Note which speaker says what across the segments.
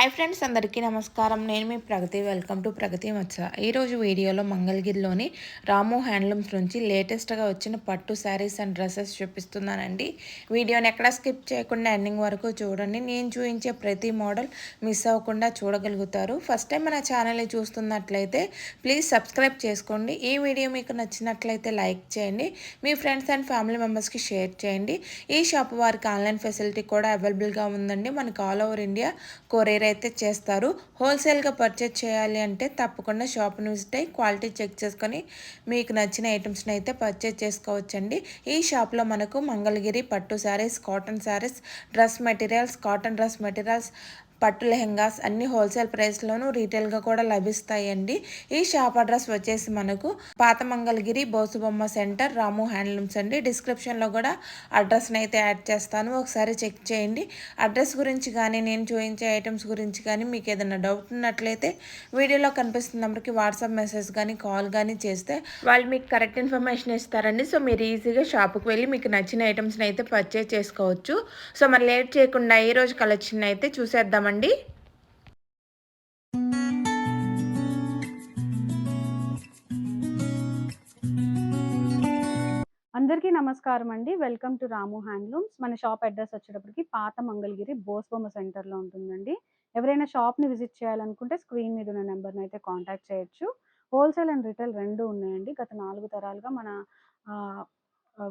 Speaker 1: Hi friends అందరికీ నమస్కారం. నేను మీ ప్రగతి. వెల్కమ్ టు ప్రగతి మత్స. ఈరోజు వీడియోలో మంగళగిరిలోని రాము హ్యాండ్లూమ్స్ నుంచి లేటెస్ట్గా వచ్చిన పట్టు శారీస్ అండ్ డ్రెస్సెస్ చూపిస్తున్నానండి. వీడియోని ఎక్కడ స్కిప్ చేయకుండా ఎండింగ్ వరకు చూడండి. నేను చూపించే ప్రతి మోడల్ మిస్ అవ్వకుండా చూడగలుగుతారు. ఫస్ట్ టైం మన ఛానల్ని చూస్తున్నట్లయితే ప్లీజ్ సబ్స్క్రైబ్ చేసుకోండి. ఈ వీడియో మీకు నచ్చినట్లయితే లైక్ చేయండి. మీ ఫ్రెండ్స్ అండ్ ఫ్యామిలీ మెంబర్స్కి షేర్ చేయండి. ఈ షాప్ వారికి ఆన్లైన్ ఫెసిలిటీ కూడా అవైలబుల్గా ఉందండి. మనకు ఆల్ ఓవర్ ఇండియా కొరియర్ అయితే చేస్తారు. హోల్సేల్గా పర్చేజ్ చేయాలి అంటే తప్పకుండా షాప్ని విజిట్ అయ్యి క్వాలిటీ చెక్ చేసుకొని మీకు నచ్చిన ఐటమ్స్ని అయితే పర్చేజ్ చేసుకోవచ్చండి. ఈ షాప్లో మనకు మంగళగిరి పట్టు saris cotton saris dress materials cotton dress materials పట్టు లెహెంగాస్ అన్ని హోల్సేల్ ప్రైస్లోనూ రీటైల్గా కూడా లభిస్తాయండి. ఈ షాప్ అడ్రస్ వచ్చేసి మనకు పాత మంగళగిరి బోసుబొమ్మ సెంటర్ రాము హ్యాండ్లూమ్స్ అండి. డిస్క్రిప్షన్లో కూడా అడ్రస్ని అయితే యాడ్ చేస్తాను. ఒకసారి చెక్ చేయండి. అడ్రస్ గురించి కానీ నేను చూపించే ఐటమ్స్ గురించి కానీ మీకు ఏదైనా డౌట్ ఉన్నట్లయితే వీడియోలో కనిపిస్తున్న నెంబర్కి వాట్సాప్ మెసేజ్ కానీ కాల్ కానీ చేస్తే వాళ్ళు మీకు కరెక్ట్ ఇన్ఫర్మేషన్ ఇస్తారండి. సో మీరు ఈజీగా షాప్కి వెళ్ళి మీకు నచ్చిన ఐటమ్స్ని అయితే పర్చేజ్ చేసుకోవచ్చు. సో మరి లేట్ చేయకుండా ఈ రోజు కలెక్షన్ అయితే చూసేద్దామండి.
Speaker 2: అందరికీ నమస్కారం అండి వెల్కమ్ టు రాము హ్యాండ్లూమ్స్. మన షాప్ అడ్రస్ వచ్చేటప్పటికి పాత మంగళగిరి బోస్బొమ్మ సెంటర్లో ఉంటుందండి. ఎవరైనా షాప్ని విజిట్ చేయాలనుకుంటే స్క్రీన్ మీద ఉన్న నెంబర్ని అయితే కాంటాక్ట్ చేయొచ్చు. హోల్సేల్ అండ్ రిటైల్ రెండు ఉన్నాయండి. గత నాలుగు తరాలుగా మన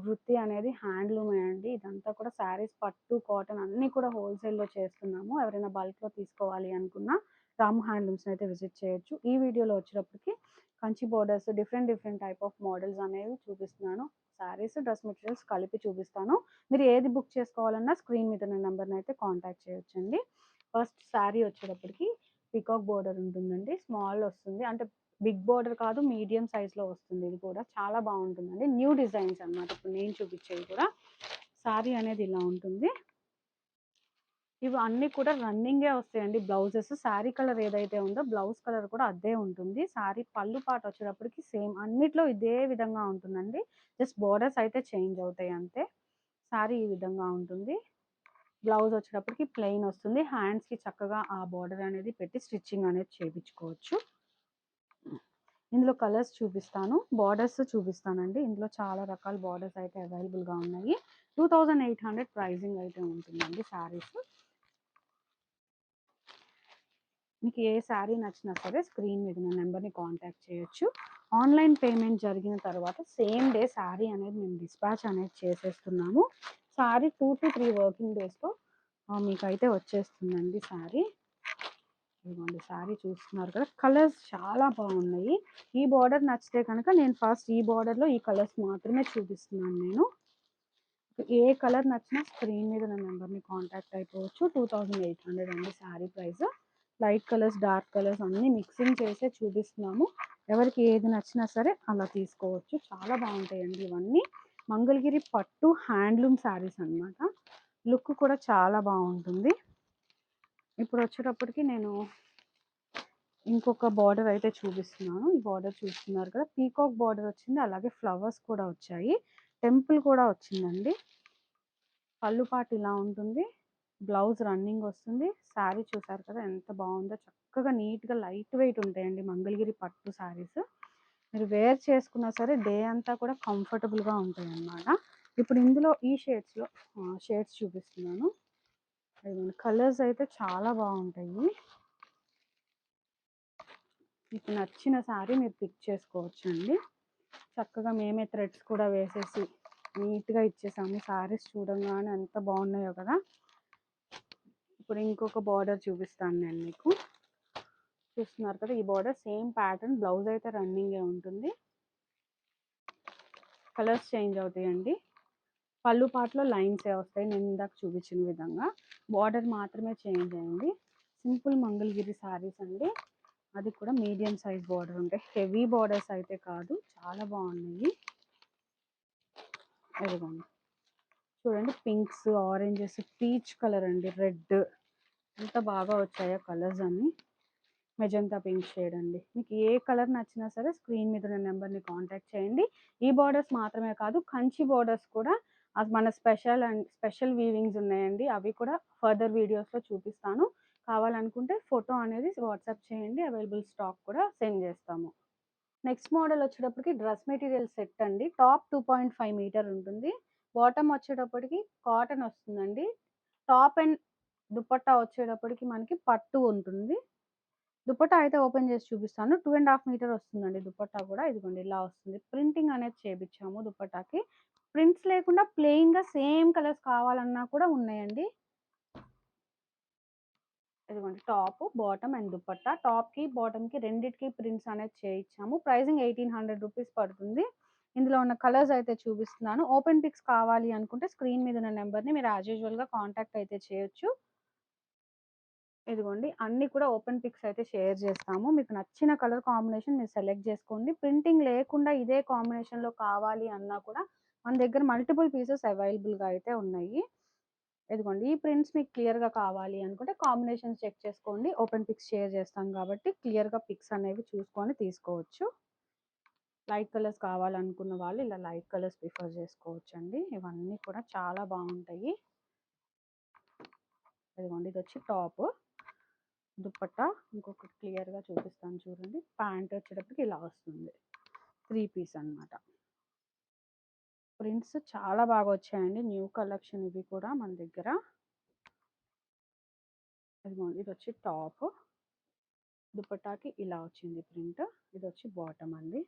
Speaker 2: వృత్తి అనేది హ్యాండ్లూమే అండి. ఇదంతా కూడా శారీస్ పట్టు కాటన్ అన్నీ కూడా హోల్సేల్లో చేస్తున్నాము. ఎవరైనా బల్క్లో తీసుకోవాలి అనుకున్నా రాము హ్యాండ్లూమ్స్ని అయితే విజిట్ చేయొచ్చు. ఈ వీడియోలో వచ్చేటప్పటికి Kanchi borders different different type of models అనేవి చూపిస్తున్నాను. శారీస్ డ్రెస్ మెటీరియల్స్ కలిపి చూపిస్తాను. మీరు ఏది బుక్ చేసుకోవాలన్నా స్క్రీన్ మీద ఉన్న నెంబర్ని అయితే కాంటాక్ట్ చేయొచ్చండి. ఫస్ట్ శారీ వచ్చేటప్పటికి పికాక్ బోర్డర్ ఉంటుందండి. స్మాల్ వస్తుంది. అంటే బిగ్ బార్డర్ కాదు మీడియం సైజ్లో వస్తుంది. ఇది కూడా చాలా బాగుంటుందండి. న్యూ డిజైన్స్ అన్నమాట. ఇప్పుడు నేను చూపించేది కూడా. శారీ అనేది ఇలా ఉంటుంది. ఇవి అన్నీ కూడా రన్నింగే వస్తాయండి. బ్లౌజెస్ శారీ కలర్ ఏదైతే ఉందో బ్లౌజ్ కలర్ కూడా అదే ఉంటుంది. శారీ పళ్ళు పాట వచ్చేటప్పటికి సేమ్. అన్నిట్లో ఇదే విధంగా ఉంటుందండి. జస్ట్ బోర్డర్స్ అయితే చేంజ్ అవుతాయి అంతే. శారీ ఈ విధంగా ఉంటుంది. బ్లౌజ్ వచ్చేటప్పటికి ప్లెయిన్ వస్తుంది. హ్యాండ్స్కి చక్కగా ఆ బార్డర్ అనేది పెట్టి స్టిచ్చింగ్ అనేది చేయించుకోవచ్చు. ఇందులో కలర్స్ చూపిస్తాను. బార్డర్స్ చూపిస్తానండి. ఇందులో చాలా రకాల బార్డర్స్ అయితే అవైలబుల్గా ఉన్నాయి. Two thousand eight hundred pricing అయితే ఉంటుందండి శారీస్. మీకు ఏ శారీ నచ్చినా సరే స్క్రీన్ మీద నా నెంబర్ని కాంటాక్ట్ చేయొచ్చు. ఆన్లైన్ పేమెంట్ జరిగిన తర్వాత సేమ్ డే శారీ అనేది మేము డిస్పాచ్ అనేది చేసేస్తున్నాము. Sari two to three working డేస్లో మీకు అయితే వచ్చేస్తుందండి శారీ. ఇదిగోండి శారీ చూస్తున్నారు కదా. కలర్స్ చాలా బాగున్నాయి. ఈ బార్డర్ నచ్చితే కనుక నేను ఫస్ట్ ఈ బార్డర్లో ఈ కలర్స్ మాత్రమే చూపిస్తున్నాను నేను. ఏ కలర్ నచ్చినా స్క్రీన్ మీద నా నెంబర్ని కాంటాక్ట్ అయిపోవచ్చు. టూ థౌజండ్ ఎయిట్ హండ్రెడ్ అండి sari price. Light colours dark colours అన్నీ మిక్సింగ్ చేసే చూపిస్తున్నాము. ఎవరికి ఏది నచ్చినా సరే అలా తీసుకోవచ్చు. చాలా బాగుంటాయండి ఇవన్నీ. మంగళగిరి పట్టు హ్యాండ్లూమ్ శారీస్ అన్నమాట. లుక్ కూడా చాలా బాగుంటుంది. ఇప్పుడు వచ్చేటప్పటికి నేను ఇంకొక బార్డర్ అయితే చూపిస్తున్నాను. ఈ బార్డర్ చూస్తున్నారు కదా పీకాక్ బార్డర్ వచ్చింది. అలాగే ఫ్లవర్స్ కూడా వచ్చాయి. టెంపుల్ కూడా వచ్చిందండి. పళ్ళు పాటు ఇలా ఉంటుంది. బ్లౌజ్ రన్నింగ్ వస్తుంది. శారీ చూసారు కదా ఎంత బాగుందో. చక్కగా నీట్గా లైట్ వెయిట్ ఉంటాయండి మంగళగిరి పట్టు శారీస్ మీరు వేర్ చేసుకున్నా సరే డే అంతా కూడా కంఫర్టబుల్గా ఉంటాయి అన్నమాట ఇప్పుడు ఇందులో ఈ షేడ్స్లో షేడ్స్ చూపిస్తున్నాను. కలర్స్ అయితే చాలా బాగుంటాయి. మీకు నచ్చిన శారీ మీరు పిక్ చేసుకోవచ్చు అండి చక్కగా మేమే థ్రెడ్స్ కూడా వేసేసి నీట్గా ఇచ్చేసాము. శారీస్ చూడంగానే ఎంత బాగున్నాయో కదా! ఇప్పుడు ఇంకొక బార్డర్ చూపిస్తాను నేను మీకు. చూస్తున్నారు కదా! ఈ బార్డర్ సేమ్ ప్యాటర్న్ బ్లౌజ్ అయితే రన్నింగే ఉంటుంది. కలర్స్ చేంజ్ అవుతాయండి. పళ్ళు పాటలో లైన్సే వస్తాయి. నేను ఇందాక చూపించిన విధంగా. బార్డర్ మాత్రమే చేంజ్ అయింది. సింపుల్ మంగళగిరి శారీస్ అండి. అది కూడా మీడియం సైజ్ బార్డర్ ఉంటాయి హెవీ బార్డర్స్ అయితే కాదు. చాలా బాగున్నాయి. అదిగోండి చూడండి పింక్స్ ఆరెంజెస్ పీచ్ కలర్ అండి. రెడ్. ఎంత బాగా వచ్చాయో కలర్స్ అన్ని. మెజంతా పింక్ షేడ్ అండి. మీకు ఏ కలర్ నచ్చినా సరే స్క్రీన్ మీద ఉన్న నెంబర్ని కాంటాక్ట్ చేయండి. ఈ బార్డర్స్ మాత్రమే కాదు కంచి బార్డర్స్ కూడా మన స్పెషల్ అండ్ స్పెషల్ వీవింగ్స్ ఉన్నాయండి. అవి కూడా ఫర్దర్ వీడియోస్లో చూపిస్తాను. కావాలనుకుంటే ఫోటో అనేది వాట్సాప్ చేయండి. అవైలబుల్ స్టాక్ కూడా సెండ్ చేస్తాము. నెక్స్ట్ మోడల్ వచ్చేటప్పటికి డ్రెస్ మెటీరియల్ సెట్ అండి. Top two point five metre ఉంటుంది. బాటమ్ వచ్చేటప్పటికి కాటన్ వస్తుందండి. టాప్ అండ్ దుపట్టా వచ్చేటప్పటికి మనకి పట్టు ఉంటుంది. దుపట్టా అయితే ఓపెన్ చేసి చూపిస్తాను. టూ అండ్ హాఫ్ మీటర్ వస్తుందండి దుపట్టా కూడా. ఇదిగోండి ఇలా వస్తుంది. ప్రింటింగ్ అనేది చేపించాము దుపట్టాకి. ప్రింట్స్ లేకుండా ప్లెయిన్గా సేమ్ కలర్స్ కావాలన్నా కూడా ఉన్నాయండి. ఇదిగోండి టాప్ బాటమ్ అండ్ దుపట్టా. టాప్కి బాటమ్కి రెండిటికి ప్రింట్స్ అనేది చేయించాము ప్రైజింగ్ ఎయిటీన్ హండ్రెడ్ రూపీస్ పడుతుంది. ఇందులో ఉన్న కలర్స్ అయితే చూపిస్తున్నాను. ఓపెన్ పిక్స్ కావాలి అనుకుంటే స్క్రీన్ మీద ఉన్న నెంబర్ని మీరు యాజ్ యూజువల్గా కాంటాక్ట్ అయితే చేయొచ్చు. ఇదిగోండి అన్ని కూడా ఓపెన్ పిక్స్ అయితే షేర్ చేస్తాము. మీకు నచ్చిన కలర్ కాంబినేషన్ మీరు సెలెక్ట్ చేసుకోండి. ప్రింటింగ్ లేకుండా ఇదే కాంబినేషన్లో కావాలి అన్నా కూడా మన దగ్గర మల్టిపుల్ పీసెస్ అవైలబుల్గా అయితే ఉన్నాయి. ఇదిగోండి ఈ ప్రింట్స్ మీకు క్లియర్గా కావాలి అనుకుంటే కాంబినేషన్స్ చెక్ చేసుకోండి. ఓపెన్ పిక్స్ షేర్ చేస్తాం కాబట్టి క్లియర్గా పిక్స్ అనేవి చూసుకొని తీసుకోవచ్చు. లైట్ కలర్స్ కావాలనుకున్న వాళ్ళు ఇలా లైట్ కలర్స్ ప్రిఫర్ చేసుకోవచ్చు అండి ఇవన్నీ కూడా చాలా బాగుంటాయి. ఇదిగోండి ఇది వచ్చి టాప్ దుప్పట్టా ఇంకొకటి క్లియర్గా చూపిస్తాను చూడండి. ప్యాంట్ వచ్చేటప్పటికి ఇలా వస్తుంది. త్రీ పీస్ అన్నమాట. ప్రింట్స్ చాలా బాగా వచ్చాయండి. న్యూ కలెక్షన్ ఇవి కూడా మన దగ్గర. ఇది వచ్చి టాప్. దుపట్టాకి ఇలా వచ్చింది ప్రింట్. ఇది వచ్చి బాటమ్ అండి.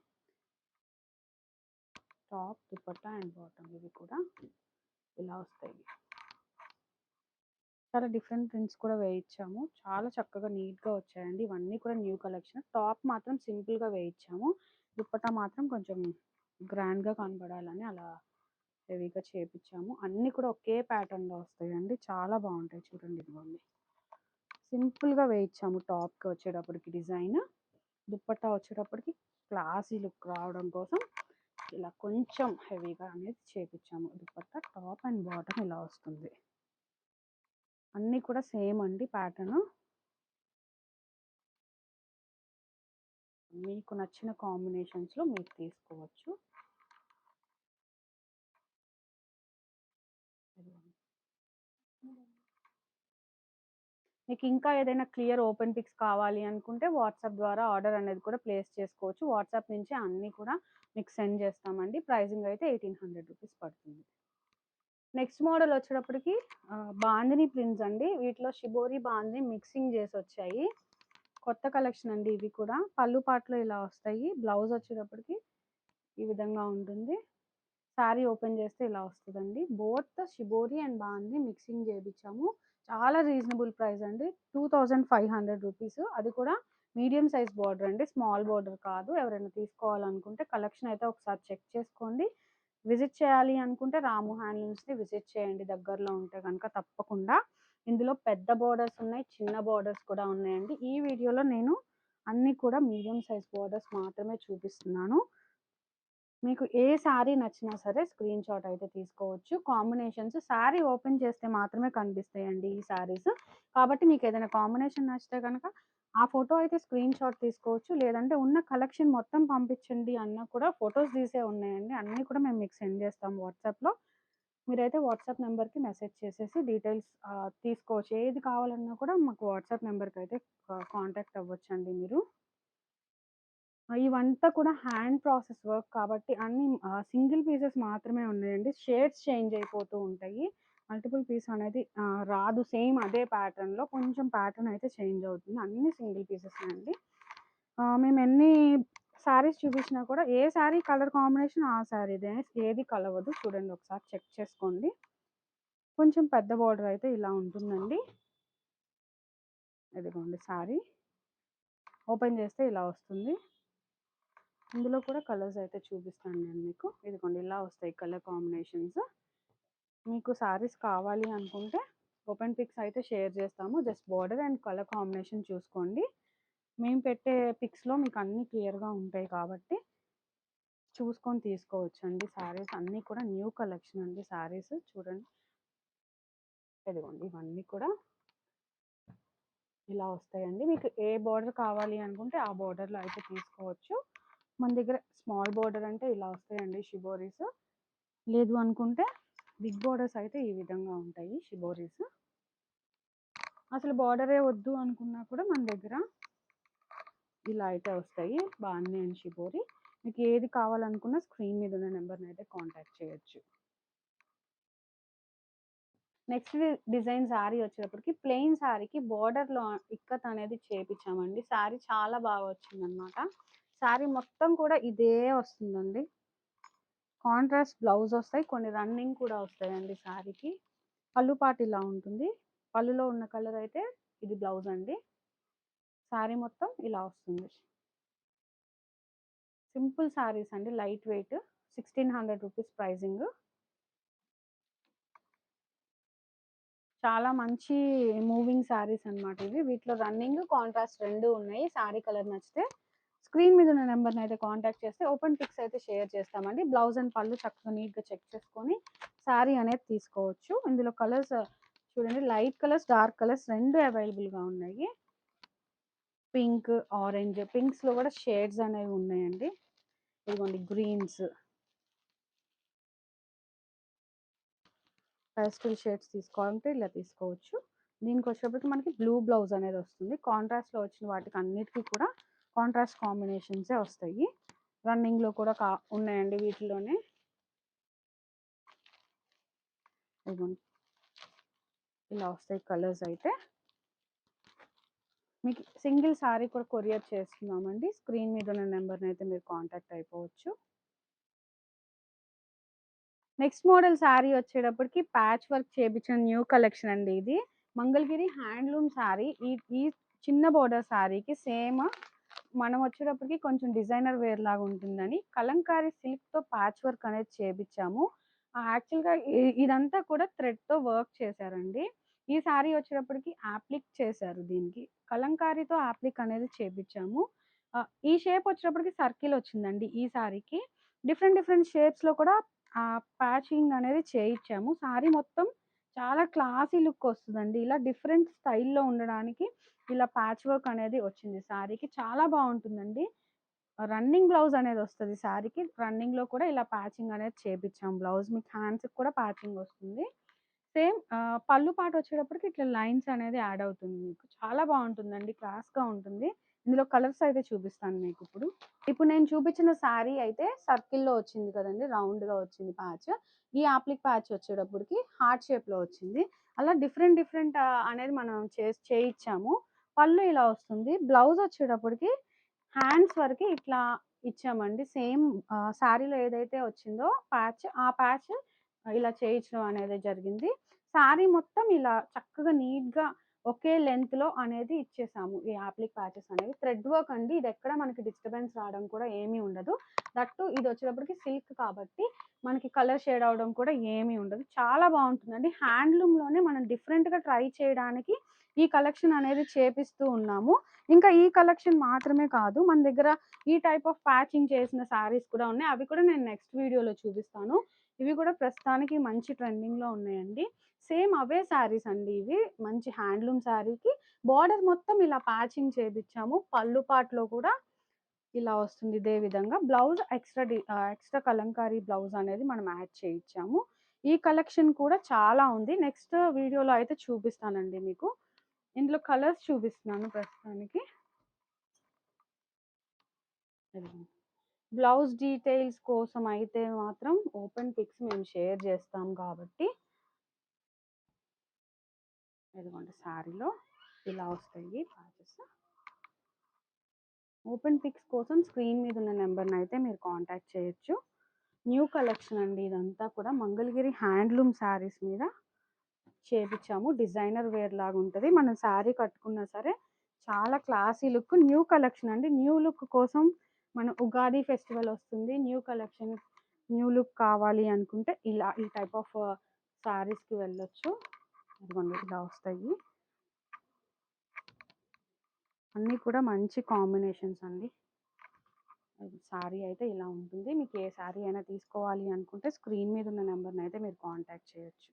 Speaker 2: టాప్ దుపట్టా అండ్ బాటమ్ ఇవి కూడా ఇలా వస్తాయి. చాలా డిఫరెంట్ ప్రింట్స్ కూడా వేయించాము. చాలా చక్కగా నీట్గా వచ్చాయండి. ఇవన్నీ కూడా న్యూ కలెక్షన్. టాప్ మాత్రం సింపుల్గా వేయించాము. దుప్పట మాత్రం కొంచెం గ్రాండ్గా కనబడాలని అలా హెవీగా చేపించాము అన్నీ కూడా ఒకే ప్యాటర్న్లో వస్తాయండి. చాలా బాగుంటాయి చూడండి ఇదిగోండి. సింపుల్గా వేయించాము టాప్కి వచ్చేటప్పటికి డిజైన్ దుప్పట్టా వచ్చేటప్పటికి క్లాసీ లుక్ రావడం కోసం ఇలా కొంచెం హెవీగా అనేది చేపించాము దుప్పట్టా టాప్ అండ్ బాటమ్ ఇలా వస్తుంది. అన్నీ కూడా సేమ్ అండి ప్యాటర్న్. మీకు నచ్చిన కాంబినేషన్స్లో మీరు తీసుకోవచ్చు. మీకు ఇంకా ఏదైనా క్లియర్ ఓపెన్ పిక్స్ కావాలి అనుకుంటే వాట్సాప్ ద్వారా ఆర్డర్ అనేది కూడా ప్లేస్ చేసుకోవచ్చు. వాట్సాప్ నుంచి అన్నీ కూడా మీకు సెండ్ చేస్తామండి. ప్రైజింగ్ అయితే ఎయిటీన్ హండ్రెడ్ రూపీస్ పడుతుంది. నెక్స్ట్ మోడల్ వచ్చేటప్పటికి ఆ, బాందిని ప్రింట్స్ అండి. వీటిలో షిబోరి బాందిని మిక్సింగ్ చేసి వచ్చాయి. కొత్త కలెక్షన్ అండి ఇవి కూడా. పళ్ళు పాటలు ఇలా వస్తాయి. బ్లౌజ్ వచ్చేటప్పటికి ఈ విధంగా ఉంటుంది. శారీ ఓపెన్ చేస్తే ఇలా వస్తుందండి. Both shibori and bandhani mixing చేయించాము చాలా రీజనబుల్ ప్రైస్ అండి. Two thousand five hundred rupees. అది కూడా మీడియం సైజ్ బార్డర్ అండి. స్మాల్ బార్డర్ కాదు. ఎవరైనా తీసుకోవాలనుకుంటే కలెక్షన్ అయితే ఒకసారి చెక్ చేసుకోండి. విజిట్ చేయాలి అనుకుంటే రాము హ్యాండ్లూమ్స్ని విజిట్ చేయండి. దగ్గరలో ఉంటే కనుక తప్పకుండా. ఇందులో పెద్ద బోర్డర్స్ ఉన్నాయి చిన్న బార్డర్స్ కూడా ఉన్నాయండి. ఈ వీడియోలో నేను అన్నీ కూడా మీడియం సైజ్ బార్డర్స్ మాత్రమే చూపిస్తున్నాను. మీకు ఏ శారీ నచ్చినా సరే స్క్రీన్ షాట్ అయితే తీసుకోవచ్చు. కాంబినేషన్స్ శారీ ఓపెన్ చేస్తే మాత్రమే కనిపిస్తాయండి ఈ శారీస్ కాబట్టి మీకు ఏదైనా కాంబినేషన్ నచ్చితే కనుక ఆ ఫోటో అయితే స్క్రీన్ షాట్ తీసుకోవచ్చు. లేదంటే ఉన్న కలెక్షన్ మొత్తం పంపించండి అన్న కూడా ఫొటోస్ తీసే ఉన్నాయండి. అన్నీ కూడా మేము మీకు సెండ్ చేస్తాం వాట్సాప్లో. మీరైతే వాట్సాప్ నెంబర్కి మెసేజ్ చేసేసి డీటెయిల్స్ తీసుకోవచ్చు. ఏది కావాలన్నా కూడా మాకు వాట్సాప్ నెంబర్కి అయితే కాంటాక్ట్ అవ్వచ్చండి మీరు. ఇవంతా కూడా హ్యాండ్ ప్రాసెస్ వర్క్ కాబట్టి అన్ని సింగిల్ పీసెస్ మాత్రమే ఉన్నాయండి. షేడ్స్ చేంజ్ అయిపోతూ ఉంటాయి. మల్టిపుల్ పీస్ అనేది రాదు. సేమ్ అదే ప్యాటర్న్లో కొంచెం ప్యాటర్న్ అయితే చేంజ్ అవుతుంది. అన్ని సింగిల్ పీసెస్ అండి. మేము ఎన్ని శారీస్ చూపించినా కూడా ఏ శారీ కలర్ కాంబినేషన్ ఆ శారీదే ఏది కలవదు. చూడండి ఒకసారి చెక్ చేసుకోండి. కొంచెం పెద్ద బార్డర్ అయితే ఇలా ఉంటుందండి. ఇదిగోండి శారీ. ఓపెన్ చేస్తే ఇలా వస్తుంది. ఇందులో కూడా కలర్స్ అయితే చూపిస్తాను నేను మీకు. ఇదిగోండి ఇలా వస్తాయి కలర్ కాంబినేషన్స్. మీకు శారీస్ కావాలి అనుకుంటే ఓపెన్ పిక్స్ అయితే షేర్ చేస్తాము. Just border and colour combination చూసుకోండి. మేము పెట్టే పిక్స్లో మీకు అన్నీ క్లియర్గా ఉంటాయి కాబట్టి చూసుకొని తీసుకోవచ్చు అండి శారీస్ అన్నీ కూడా న్యూ కలెక్షన్ అండి శారీస్ చూడండి. ఇదిగోండి ఇవన్నీ కూడా ఇలా వస్తాయండి. మీకు ఏ బార్డర్ కావాలి అనుకుంటే ఆ బార్డర్లో అయితే తీసుకోవచ్చు. మన దగ్గర స్మాల్ బార్డర్ అంటే ఇలా వస్తాయండి షిబోరీస్. లేదు అనుకుంటే బిగ్ బార్డర్స్ అయితే ఈ విధంగా ఉంటాయి షిబోరీస్. అసలు బార్డరే వద్దు అనుకున్నా కూడా మన దగ్గర ఇలా అయితే వస్తాయి. బాగున్నాయి అని షిబోరి. మీకు ఏది కావాలనుకున్నా స్క్రీన్ మీద ఉన్న నెంబర్ని అయితే కాంటాక్ట్ చేయొచ్చు. నెక్స్ట్ డిజైన్ శారీ వచ్చేటప్పటికి ప్లెయిన్ శారీకి బార్డర్లో ఇక్కత్ అనేది చేపించామండి శారీ చాలా బాగా వచ్చిందనమాట శారీ మొత్తం కూడా ఇదే వస్తుందండి. కాంట్రాస్ట్ బ్లౌజ్ వస్తాయి కొన్ని రన్నింగ్ కూడా వస్తాయండి శారీకి పళ్ళు పాటు ఇలా ఉంటుంది. పళ్ళులో ఉన్న కలర్ అయితే ఇది బ్లౌజ్ అండి. శారీ మొత్తం ఇలా వస్తుంది. సింపుల్ శారీస్ అండి light weight sixteen hundred rupees pricing చాలా మంచి మూవింగ్ శారీస్ అన్నమాట ఇవి. వీటిలో రన్నింగ్ కాంట్రాస్ట్ రెండు ఉన్నాయి. శారీ కలర్ నచ్చితే స్క్రీన్ మీద ఉన్న నెంబర్ని అయితే కాంటాక్ట్ చేస్తే ఓపెన్ పిక్స్ అయితే షేర్ చేస్తామండి. బ్లౌజ్ అండ్ పళ్ళు చక్కగా నీట్గా చెక్ చేసుకొని శారీ అనేది తీసుకోవచ్చు. ఇందులో కలర్స్ చూడండి లైట్ కలర్స్ డార్క్ కలర్స్ రెండు అవైలబుల్గా ఉన్నాయి. పింక్ ఆరెంజ్ పింక్స్లో కూడా షేడ్స్ అనేవి ఉన్నాయండి. ఇదిగోండి గ్రీన్స్. పేస్టల్ షేడ్స్ తీసుకోవాలంటే ఇలా తీసుకోవచ్చు. దీనికి వచ్చేటప్పటికి మనకి బ్లూ బ్లౌజ్ అనేది వస్తుంది. కాంట్రాస్ట్లో వచ్చిన వాటికి అన్నిటికీ కూడా కాంట్రాస్ట్ కాంబినేషన్సే వస్తాయి. రన్నింగ్లో కూడా కా ఉన్నాయండి వీటిలోనే. ఇలా వస్తాయి కలర్స్ అయితే. మీకు సింగిల్ సారీ కూడా కొరియర్ చేస్తున్నామండి. స్క్రీన్ మీద ఉన్న నెంబర్ని అయితే మీరు కాంటాక్ట్ అయిపోవచ్చు. నెక్స్ట్ మోడల్ శారీ వచ్చేటప్పటికి ప్యాచ్ వర్క్ చేపించిన న్యూ కలెక్షన్ అండి ఇది. మంగళగిరి హ్యాండ్లూమ్ శారీ ఈ ఈ చిన్న బోర్డర్ శారీకి సేమ్ మనం వచ్చేటప్పటికి కొంచెం డిజైనర్ వేర్ లాగా ఉంటుందని కలంకారీ సిల్క్తో ప్యాచ్ వర్క్ అనేది చేపించాము యాక్చువల్గా ఇదంతా కూడా థ్రెడ్తో వర్క్ చేశారండి. ఈ శారీ వచ్చేటప్పటికి యాప్లిక్ చేశారు దీనికి. కలంకారీతో యాప్లిక్ అనేది చేపించాము ఈ షేప్ వచ్చేటప్పటికి సర్కిల్ వచ్చిందండి ఈ శారీకి డిఫరెంట్ డిఫరెంట్ షేప్స్లో కూడా ఆ ప్యాచింగ్ అనేది చేయించాము శారీ మొత్తం చాలా క్లాసీ లుక్ వస్తుందండి. ఇలా డిఫరెంట్ స్టైల్లో ఉండడానికి ఇలా ప్యాచ్ వర్క్ అనేది వచ్చింది. శారీకి చాలా బాగుంటుందండి. రన్నింగ్ బ్లౌజ్ అనేది వస్తుంది శారీకి రన్నింగ్లో కూడా ఇలా ప్యాచింగ్ అనేది చేపించాం బ్లౌజ్ మీకు హ్యాండ్స్కి కూడా ప్యాచింగ్ వస్తుంది. సేమ్ పళ్ళు పాట వచ్చేటప్పటికి ఇట్లా లైన్స్ అనేది యాడ్ అవుతుంది మీకు. చాలా బాగుంటుందండి. క్లాస్గా ఉంటుంది. ఇందులో కలర్స్ అయితే చూపిస్తాను మీకు ఇప్పుడు. ఇప్పుడు నేను చూపించిన శారీ అయితే సర్కిల్లో వచ్చింది కదండి. రౌండ్గా వచ్చింది ప్యాచ్ ఈ ఆప్లిక్ ప్యాచ్ వచ్చేటప్పటికి హార్ట్ షేప్లో వచ్చింది. అలా డిఫరెంట్ డిఫరెంట్ అనేది మనం చే చేయించాము పళ్ళు ఇలా వస్తుంది. బ్లౌజ్ వచ్చేటప్పటికి హ్యాండ్స్ వరకు ఇట్లా ఇచ్చామండి. సేమ్ శారీలో ఏదైతే వచ్చిందో ప్యాచ్ ఆ ప్యాచ్ ఇలా చేయించడం అనేది జరిగింది. శారీ మొత్తం ఇలా చక్కగా నీట్గా ఒకే లెంత్లో అనేది ఇచ్చేసాము. ఈ యాప్లిక్ ప్యాచెస్ అనేవి. థ్రెడ్ వర్క్ అండి. ఇది ఎక్కడ మనకి డిస్టర్బెన్స్ రావడం కూడా ఏమీ ఉండదు. దట్టు ఇది వచ్చేటప్పటికి సిల్క్ కాబట్టి మనకి కలర్ షేడ్ అవడం కూడా ఏమీ ఉండదు. చాలా బాగుంటుందండి. హ్యాండ్లూమ్లోనే మనం డిఫరెంట్గా ట్రై చేయడానికి ఈ కలెక్షన్ అనేది చేపిస్తూ ఉన్నాము. ఇంకా ఈ కలెక్షన్ మాత్రమే కాదు మన దగ్గర ఈ టైప్ ఆఫ్ ప్యాచింగ్ చేసిన శారీస్ కూడా ఉన్నాయి. అవి కూడా నేను నెక్స్ట్ వీడియోలో చూపిస్తాను. ఇవి కూడా ప్రస్తుతానికి మంచి ట్రెండింగ్లో ఉన్నాయండి. సేమ్ అవే శారీస్ అండి ఇవి. మంచి హ్యాండ్లూమ్ శారీకి బార్డర్ మొత్తం ఇలా ప్యాచింగ్ చేపించాము పళ్ళు పాటలో కూడా ఇలా వస్తుంది ఇదే విధంగా. బ్లౌజ్ ఎక్స్ట్రా డి ఎక్స్ట్రా కలంకారీ బ్లౌజ్ అనేది మనం యాడ్ చేయించాము ఈ కలెక్షన్ కూడా చాలా ఉంది. నెక్స్ట్ వీడియోలో అయితే చూపిస్తానండి మీకు. ఇందులో కలర్స్ చూపిస్తున్నాను ప్రస్తుతానికి. బ్లౌజ్ డీటెయిల్స్ కోసం అయితే మాత్రం ఓపెన్ పిక్స్ మేము షేర్ చేస్తాం కాబట్టి. ఇదిగోండి శారీలో ఇలా వస్తాయి ప్యాచెస్. ఓపెన్ పిక్స్ కోసం స్క్రీన్ మీద ఉన్న నెంబర్ని అయితే మీరు కాంటాక్ట్ చేయొచ్చు. న్యూ కలెక్షన్ అండి ఇదంతా కూడా. మంగళగిరి హ్యాండ్లూమ్ శారీస్ మీద చేపించాము డిజైనర్ వేర్ లాగా ఉంటుంది మనం శారీ కట్టుకున్నా సరే చాలా క్లాసీ లుక్ న్యూ కలెక్షన్ అండి. న్యూ లుక్ కోసం మన ఉగాది ఫెస్టివల్ వస్తుంది. న్యూ కలెక్షన్ న్యూ లుక్ కావాలి అనుకుంటే ఇలా ఈ టైప్ ఆఫ్ శారీస్కి వెళ్ళొచ్చు. ఇదిగోండి ఇలా వస్తాయి. అన్నీ కూడా మంచి కాంబినేషన్స్ అండి. శారీ అయితే ఇలా ఉంటుంది. మీకు ఏ శారీ అయినా తీసుకోవాలి అనుకుంటే స్క్రీన్ మీద ఉన్న నెంబర్ని అయితే మీరు కాంటాక్ట్ చేయొచ్చు.